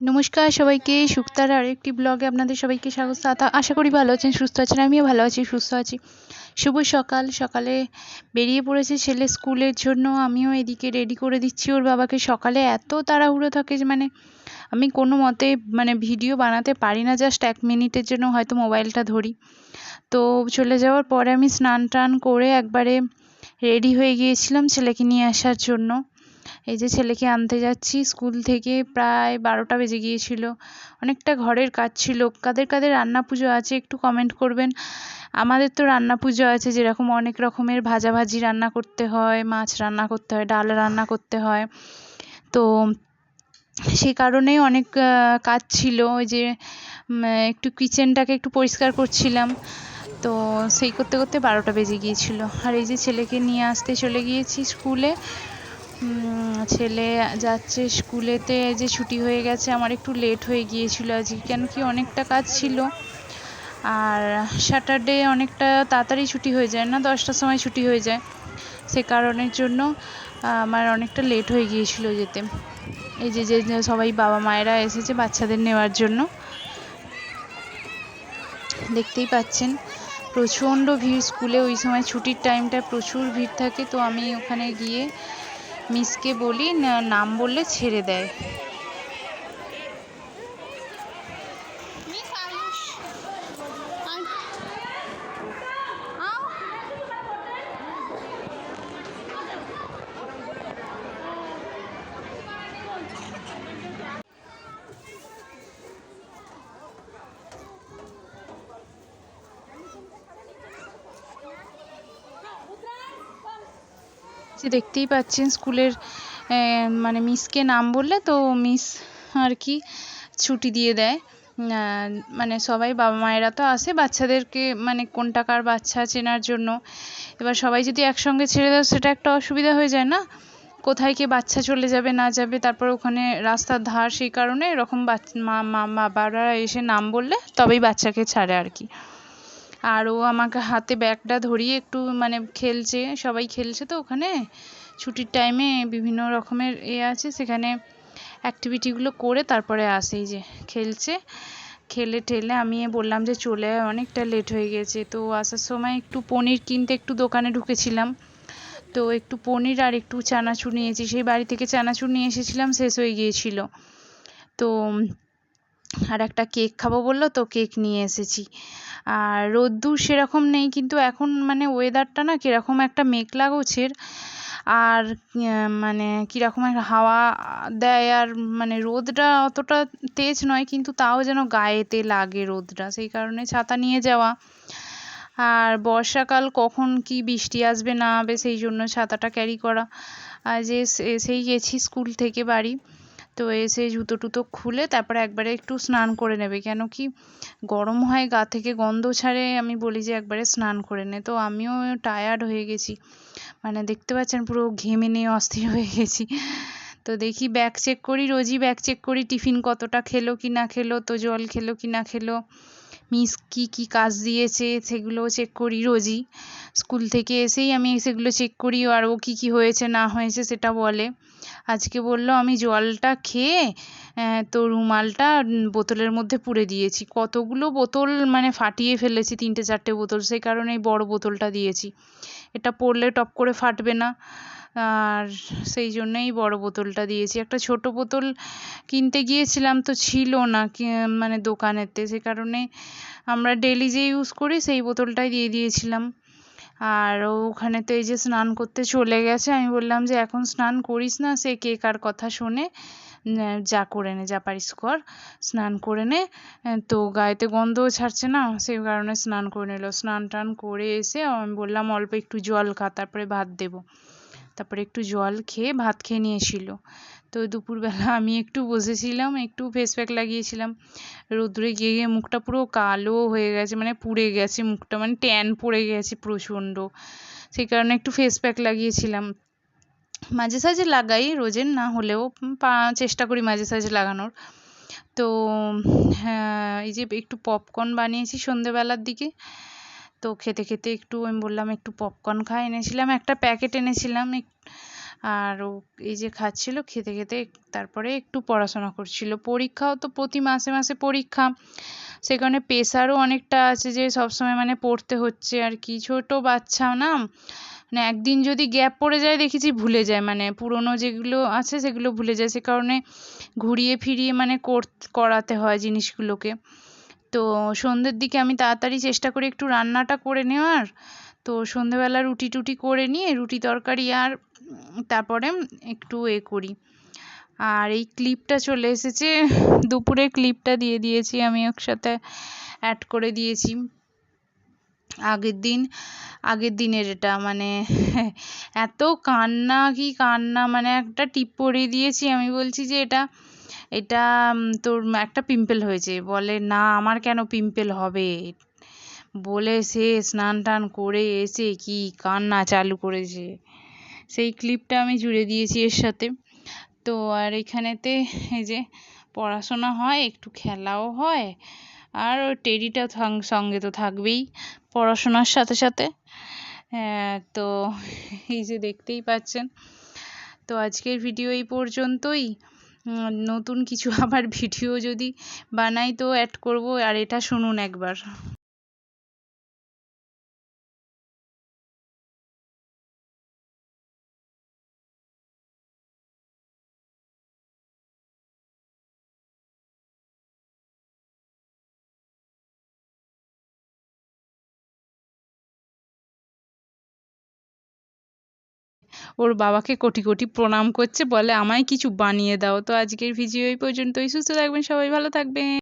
নমস্কার সবাইকে, সুক্তার আরেকটি ব্লগে আপনাদের সবাইকে স্বাগত। আশা করি ভালো আছেন, সুস্থ আছেন, আমিও ভালো আছি, সুস্থ আছি। শুভ সকাল, সকালে বেরিয়ে পড়েছে ছেলে স্কুলের জন্য, আমিও এদিকে রেডি করে দিচ্ছি। ওর বাবাকে সকালে এত তাড়াহুড়ো থাকে যে মানে আমি কোনো মতে মানে ভিডিও বানাতে পারি না জাস্ট এক মিনিটের জন্য হয়তো মোবাইলটা ধরি। তো চলে যাওয়ার পরে আমি স্নান টান করে একবারে রেডি হয়ে গিয়েছিলাম ছেলেকে নিয়ে আসার জন্য। এই যে ছেলেকে আনতে যাচ্ছি, স্কুল থেকে প্রায় বারোটা বেজে গিয়েছিল। অনেকটা ঘরের কাজ ছিল। কাদের কাদের রান্না পুজো আছে একটু কমেন্ট করবেন। আমাদের তো রান্না পুজো আছে, যেরকম অনেক রকমের ভাজাভাজি রান্না করতে হয়, মাছ রান্না করতে হয়, ডাল রান্না করতে হয়। তো সেই কারণেই অনেক কাজ ছিল। ওই যে একটু কিচেনটাকে একটু পরিষ্কার করছিলাম। তো সেই করতে করতে বারোটা বেজে গিয়েছিল। আর এই যে ছেলেকে নিয়ে আসতে চলে গিয়েছি স্কুলে। ছেলে যাচ্ছে স্কুলেতে যে ছুটি হয়ে গেছে, আমার একটু লেট হয়ে গিয়েছিল আজকে, কেন কি অনেকটা কাজ ছিল। আর স্যাটারডে অনেকটা তাড়াতাড়ি ছুটি হয়ে যায় না, দশটার সময় ছুটি হয়ে যায়। সে কারণের জন্য, আমার অনেকটা লেট হয়ে গিয়েছিল যেতে। এই যে যে সবাই বাবা মায়েরা এসেছে বাচ্চাদের নেওয়ার জন্য। দেখতেই পাচ্ছেন, প্রচণ্ড ভিড়। স্কুলে ওই সময় ছুটির টাইমটা প্রচুর ভিড় থাকে, তো আমি ওখানে গিয়ে মিসকে বলি নাম বললে ছেড়ে দেয়। যে দেখতেই পাচ্ছেন স্কুলের মানে মিসকে নাম বললে তো মিস আর কি ছুটি দিয়ে দেয়। মানে সবাই বাবা মায়েরা তো আসে বাচ্চাদেরকে মানে কোনটা কার বাচ্চা চেনার জন্য। এবার সবাই যদি একসঙ্গে ছেড়ে দাও সেটা একটা অসুবিধা হয়ে যায় না? কোথায় কে বাচ্চা চলে যাবে, না যাবে, তারপর ওখানে রাস্তার ধার সেই কারণে এরকম মা মা, বাবারা এসে নাম বললে তবেই বাচ্চাকে ছাড়ে আর কি। আর ও আমাকে হাতে ব্যাগটা ধরিয়ে একটু মানে খেলছে, সবাই খেলছে তো ওখানে। ছুটির টাইমে বিভিন্ন রকমের এ আছে, সেখানে অ্যাক্টিভিটিগুলো করে তারপরে আসে এই যে খেলছে। খেলে টেলে আমি বললাম যে চলে অনেকটা লেট হয়ে গেছে। তো আসার সময় একটু পনির কিনতে একটু দোকানে ঢুকেছিলাম। তো একটু পনির আর একটু চানাচুর নিয়েছি, সেই বাড়ি থেকে চানাচুর নিয়ে এসেছিলাম, শেষ হয়ে গিয়েছিল। তো আর একটা কেক খাব বলল, তো কেক নিয়ে এসেছি। আর রোদ্দুর সেরকম নেই, কিন্তু এখন মানে ওয়েদারটা না কীরকম একটা মেঘলা গোছের। আর মানে কীরকম একটা হাওয়া দেয়, আর মানে রোদটা অতটা তেজ নয়, কিন্তু তাও যেন গায়েতে লাগে রোদটা, সেই কারণে ছাতা নিয়ে যাওয়া। আর বর্ষাকাল কখন কি বৃষ্টি আসবে না হবে সেই জন্য ছাতাটা ক্যারি করা। আর যে সেই গেছি স্কুল থেকে বাড়ি। তো এসে জুতো টুতো খুলে তারপরে একবারে একটু স্নান করে নেবে। কেন কি গরম হয়, গা থেকে গন্ধ ছাড়ে, আমি বলি যে একবারে স্নান করে নে। তো আমিও টায়ার্ড হয়ে গেছি। মানে দেখতে পাচ্ছেন পুরো ঘেমে নিয়ে অস্থির হয়ে গেছি। তো দেখি ব্যাগ চেক করি, রোজই ব্যাগ চেক করি, টিফিন কতটা খেলো, কি না খেলো, তো জল খেলো, কি না খেলো। মিস কী কী কাজ দিয়েছে সেগুলোও চেক করি রোজই। স্কুল থেকে এসেই আমি সেগুলো চেক করি আর ও কী কী হয়েছে, না হয়েছে সেটা বলে। আজকে বলল, আমি জলটা খেয়ে তো রুমালটা বোতলের মধ্যে পুরে দিয়েছি। কতগুলো বোতল মানে ফাটিয়ে ফেলেছি, তিনটে, চারটে বোতল। সেই কারণে বড় বোতলটা দিয়েছি। এটা পড়লে টপ করে ফাটবে না। আর সেই জন্যেই বড় বোতলটা দিয়েছি। একটা ছোট বোতল কিনতে গিয়েছিলাম তো ছিল না মানে দোকানেতে। সে কারণে আমরা ডেলি যে ইউজ করি সেই বোতলটাই দিয়ে দিয়েছিলাম। আর ওখানে তো এই যে স্নান করতে চলে গেছে, আমি বললাম যে এখন স্নান করিস না, সে কে কার কথা শোনে। যা করে নে, যা পারিস কর, স্নান করে নে। তো গায়েতে গন্ধও ছাড়ছে না সেই কারণে স্নান করে নিল। স্নান টান করে এসে আমি বললাম অল্প একটু জল খা, তারপরে ভাত দেবো। তারপরে একটু জল খেয়ে ভাত খেয়ে নিয়েছিল। তো দুপুরবেলা আমি একটু বসেছিলাম, একটু ফেস প্যাক লাগিয়েছিলাম। রোদ্রে গিয়ে গিয়ে মুখটা পুরো কালো হয়ে গেছে মানে পুড়ে গেছে মুখটা মানে ট্যান পড়ে গেছে প্রচণ্ড। সেই কারণে একটু ফেস প্যাক লাগিয়েছিলাম। মাঝে সাঝে লাগাই, রোজের না হলেও চেষ্টা করি মাঝে সাঝে লাগানোর। তো হ্যাঁ এই যে একটু পপকর্ন বানিয়েছি সন্ধেবেলার দিকে। তো খেতে খেতে একটু আমি বললাম একটু পপকর্ন খাই। এনেছিলাম, একটা প্যাকেট এনেছিলাম আর ও এই যে খাচ্ছিল খেতে খেতে তারপরে একটু পড়াশোনা করছিল। পরীক্ষাও তো প্রতি মাসে মাসে পরীক্ষা। সে কারণে প্রেশারও অনেকটা আছে যে সবসময় মানে পড়তে হচ্ছে আর কি। ছোটো বাচ্চা না মানে একদিন যদি গ্যাপ পড়ে যায় দেখেছি ভুলে যায়। মানে পুরনো যেগুলো আছে সেগুলো ভুলে যায়। সে কারণে ঘুরিয়ে ফিরিয়ে মানে করাতে হয় জিনিসগুলোকে। তো সন্ধ্যের দিকে আমি তাড়াতাড়ি চেষ্টা করি একটু রান্নাটা করে নেওয়ার। তো সন্ধেবেলা রুটি টুটি করে নিয়ে রুটি তরকারি আর তারপরে একটু এ করি। আর এই ক্লিপটা চলে এসেছে দুপুরে ক্লিপটা দিয়ে দিয়েছি আমি একসাথে অ্যাড করে দিয়েছি। আগের দিন, আগের দিনের এটা মানে এত কান্না কি কান্না মানে একটা টিপ পরিয়ে দিয়েছি। আমি বলছি যে এটা এটা তোর একটা পিম্পল হয়েছে। বলে, না, আমার কেন পিম্পল হবে? বলে, সে স্নান টান করে এসে কি কান্না চালু করেছে। সেই ক্লিপটা আমি জুড়ে দিয়েছি এর সাথে। তো আর এখানেতে এই যে পড়াশোনা হয়, একটু খেলাও হয়, আর ওই টেডিটা সঙ্গে তো থাকবেই পড়াশোনার সাথে সাথে। হ্যাঁ তো এই যে দেখতেই পাচ্ছেন। তো আজকের ভিডিও এই পর্যন্তই। নতুন কিছু আবার ভিডিও যদি বানাই তো অ্যাড করব আর এটা শুনুন একবার। ওর বাবাকে কোটি কোটি প্রণাম করছে, বলে আমায় কিছু বানিয়ে দাও। তো আজকের ভিডিও এই পর্যন্তই। সুস্থ থাকবেন সবাই, ভালো থাকবেন।